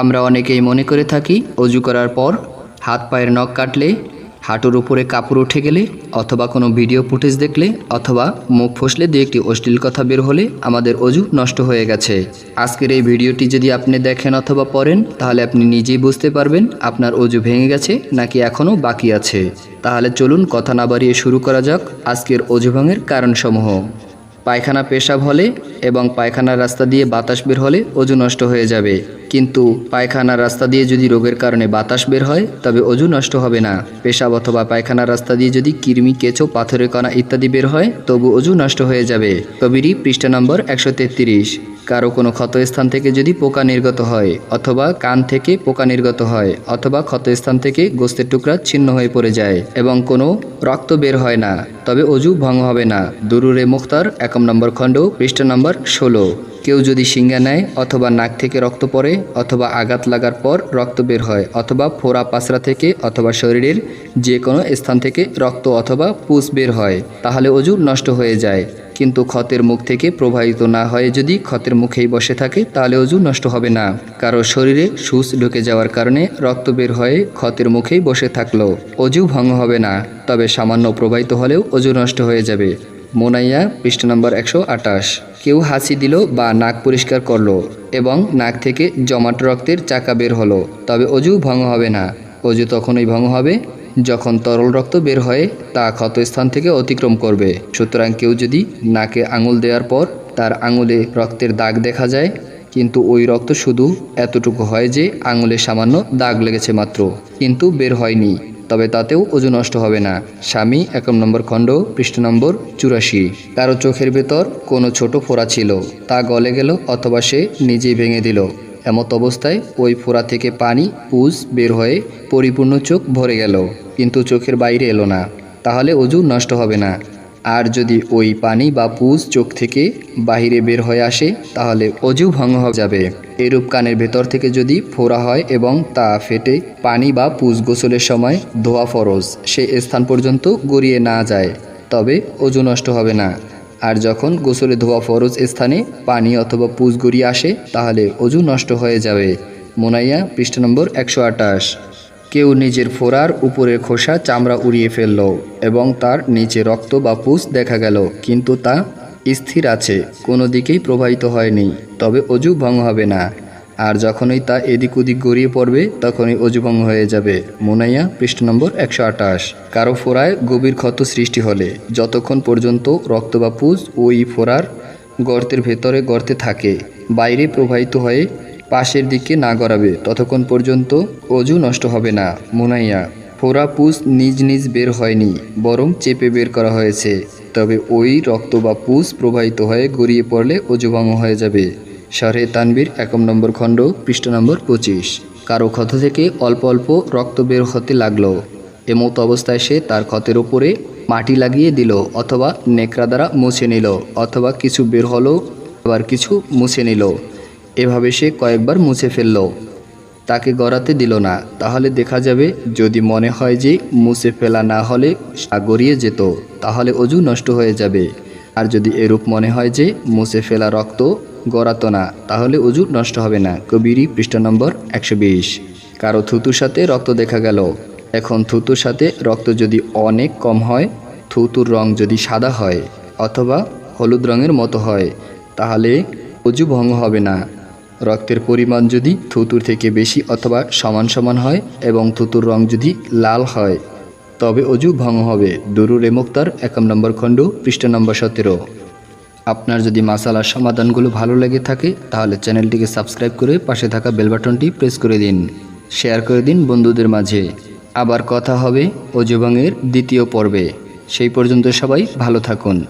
আমরা অনেকেই মনে করে থাকি, অজু করার পর হাত পায়ের নখ কাটলে, হাঁটুর উপরে কাপড় উঠে গেলে, অথবা কোনো ভিডিও ফুটেজ দেখলে, অথবা মুখ ফসলে দু একটি অশ্লীল কথা বের হলে আমাদের অজু নষ্ট হয়ে গেছে। আজকের এই ভিডিওটি যদি আপনি দেখেন অথবা পড়েন, তাহলে আপনি নিজেই বুঝতে পারবেন আপনার অজু ভেঙে গেছে নাকি এখনও বাকি আছে। তাহলে চলুন কথা না বাড়িয়ে শুরু করা যাক আজকের অজু ভঙ্গের কারণসমূহ। পায়খানা পেশাব হলে এবং পায়খানার রাস্তা দিয়ে বাতাস বের হলে অজু নষ্ট হয়ে যাবে। কিন্তু পায়খানার রাস্তা দিয়ে যদি রোগের কারণে বাতাস বের হয়, তবে অজু নষ্ট হবে না। পেশাব অথবা পায়খানার রাস্তা দিয়ে যদি কৃমি, কেঁচো, পাথরের কণা ইত্যাদি বের হয়, তবু অজু নষ্ট হয়ে যাবে। কবিরি পৃষ্ঠা নম্বর একশো তেত্রিশ। কারও কোনো ক্ষতস্থান থেকে যদি পোকা নির্গত হয়, অথবা কান থেকে পোকা নির্গত হয়, অথবা ক্ষতস্থান থেকে গোস্তের টুকরা ছিন্ন হয়ে পড়ে যায় এবং কোনো রক্ত বের হয় না, তবে অজু ভঙ্গ হবে না। দুরুরে মুখতার, একম নম্বর খণ্ড, পৃষ্ঠা নম্বর ষোলো। কেউ যদি সিঙ্গা নেয় অথবা নাক থেকে রক্ত পড়ে, অথবা আঘাত লাগার পর রক্ত বের হয়, অথবা ফোড়া পাসরা থেকে অথবা শরীরের যে কোনো স্থান থেকে রক্ত অথবা পুষ বের হয়, তাহলে অজু নষ্ট হয়ে যায়। কিন্তু ক্ষতের মুখ থেকে প্রবাহিত না হয়ে যদি ক্ষতের মুখেই বসে থাকে, তাহলে অজু নষ্ট হবে না। কারও শরীরে সুচ ঢুকে যাওয়ার কারণে রক্ত বের হয়ে ক্ষতের মুখেই বসে থাকল। অজু ভঙ্গ হবে না, তবে সামান্য প্রবাহিত হলেও অজু নষ্ট হয়ে যাবে। মোনাইয়া, পৃষ্ঠ নম্বর একশো আটাশ কেউ হাসি দিল বা নাক পরিষ্কার করল এবং নাক থেকে জমাট রক্তের চাকা বের হলো, তবে অজু ভঙ্গ হবে না। অজু তখনই ভঙ্গ হবে যখন তরল রক্ত বের হয়, তা ক্ষতস্থান থেকে অতিক্রম করবে। সুতরাং কেউ যদি নাকে আঙুল দেওয়ার পর তার আঙুলে রক্তের দাগ দেখা যায়, কিন্তু ওই রক্ত শুধু এতটুকু হয় যে আঙুলে সামান্য দাগ লেগেছে মাত্র, কিন্তু বের হয়নি, তবে তাতেও ওজন নষ্ট হবে না। স্বামী একম নম্বর খণ্ড, পৃষ্ঠ নম্বর চুরাশি। কারও চোখের ভেতর কোনো ছোট ফোড়া ছিল। তা গলে গেল অথবা সে নিজেই ভেঙে দিল। এমত অবস্থায় ওই ফোড়া থেকে পানি, পুজ বের হয়ে পরিপূর্ণ চোখ ভরে গেল। কিন্তু চোখের বাইরে এলো না, তাহলে অজু নষ্ট হবে না। আর যদি ওই পানি বা পুজ চোখ থেকে বাহিরে বের হয়ে আসে, তাহলে অজু ভঙ্গ হয়ে যাবে। এরূপ কানের ভেতর থেকে যদি ফোড়া হয় এবং তা ফেটে, পানি বা পুজ গোসলের সময় ধোয়া ফরজ, সে স্থান পর্যন্ত গড়িয়ে না যায়। তবে অজু নষ্ট হবে না। আর যখন গোসলে ধোয়া ফরজ স্থানে পানি অথবা পুজ গড়িয়ে আসে, তাহলে অজু নষ্ট হয়ে যাবে। মোনাইয়া পৃষ্ঠ নম্বর একশো আটাশ কেউ নিজের ফোড়ার উপরের খোসা চামড়া উড়িয়ে ফেলল এবং তার নিচে রক্ত বা পুষ দেখা গেল, কিন্তু তা স্থির আছে, কোনো দিকেই প্রবাহিত হয়নি, তবে অজু ভঙ্গ হবে না। আর যখনই তা এদিক ওদিক গড়িয়ে পড়বে, তখনই অজু ভঙ্গ হয়ে যাবে। মোনাইয়া, পৃষ্ঠ নম্বর একশো আটাশ কারও ফোড়ায় গভীর ক্ষত সৃষ্টি হলে, যতক্ষণ পর্যন্ত রক্ত বা পুষ ওই ফোড়ার গর্তের ভেতরে গর্তে থাকে, বাইরে প্রবাহিত হয়ে পাশের দিকে না গড়াবে, ততক্ষণ পর্যন্ত অজু নষ্ট হবে না। মুনাইয়া ফোরা পুষ নিজ নিজ বের হয়নি, বরং চেপে বের করা হয়েছে। তবে ওই রক্ত বা পুষ প্রবাহিত হয়ে গড়িয়ে পড়লে অজু ভঙ্গ হয়ে যাবে। শরে তানবীর একম নম্বর খণ্ড, পৃষ্ঠ নম্বর পঁচিশ। কারও ক্ষত থেকে অল্প অল্প রক্ত বের হতে লাগল। এমত অবস্থায় সে তার ক্ষতের ওপরে মাটি লাগিয়ে দিল অথবা নেকড়া দ্বারা মুছে নিল, অথবা কিছু বের হলো, আবার কিছু মুছে নিল। এভাবে সে কয়েকবার মুছে ফেলল। তাকে গড়াতে দিল না। তাহলে দেখা যাবে, যদি মনে হয় যে মুছে ফেলা না হলে গড়িয়ে যেত, তাহলে অজু নষ্ট হয়ে যাবে। আর যদি এরূপ মনে হয় যে মুছে ফেলা রক্ত গড়াতো না, তাহলে অজু নষ্ট হবে না। কবিরি পৃষ্ঠ নম্বর একশো বিশ। কারও থুতুর সাথে রক্ত দেখা গেল। এখন থুতুর সাথে রক্ত যদি অনেক কম হয়, থুতুর রং যদি সাদা হয়, অথবা হলুদ রঙের মতো হয়, তাহলে অজু ভঙ্গ হবে না। রক্তের পরিমাণ যদি থুতুর থেকে বেশি অথবা সমান সমান হয় এবং থুতুর রং যদি লাল হয়, তবে অজু ভঙ্গ হবে। দুরুরে মুক্তার একম নম্বর খণ্ড, পৃষ্ঠ নম্বর সতেরো। আপনার যদি মাসালার সমাধানগুলো ভালো লেগে থাকে, তাহলে চ্যানেলটিকে সাবস্ক্রাইব করে পাশে থাকা বেল বাটনটি প্রেস করে দিন। শেয়ার করে দিন বন্ধুদের মাঝে। আবার কথা হবে অজুবাঙের দ্বিতীয় পর্বে। সেই পর্যন্ত সবাই ভালো থাকুন।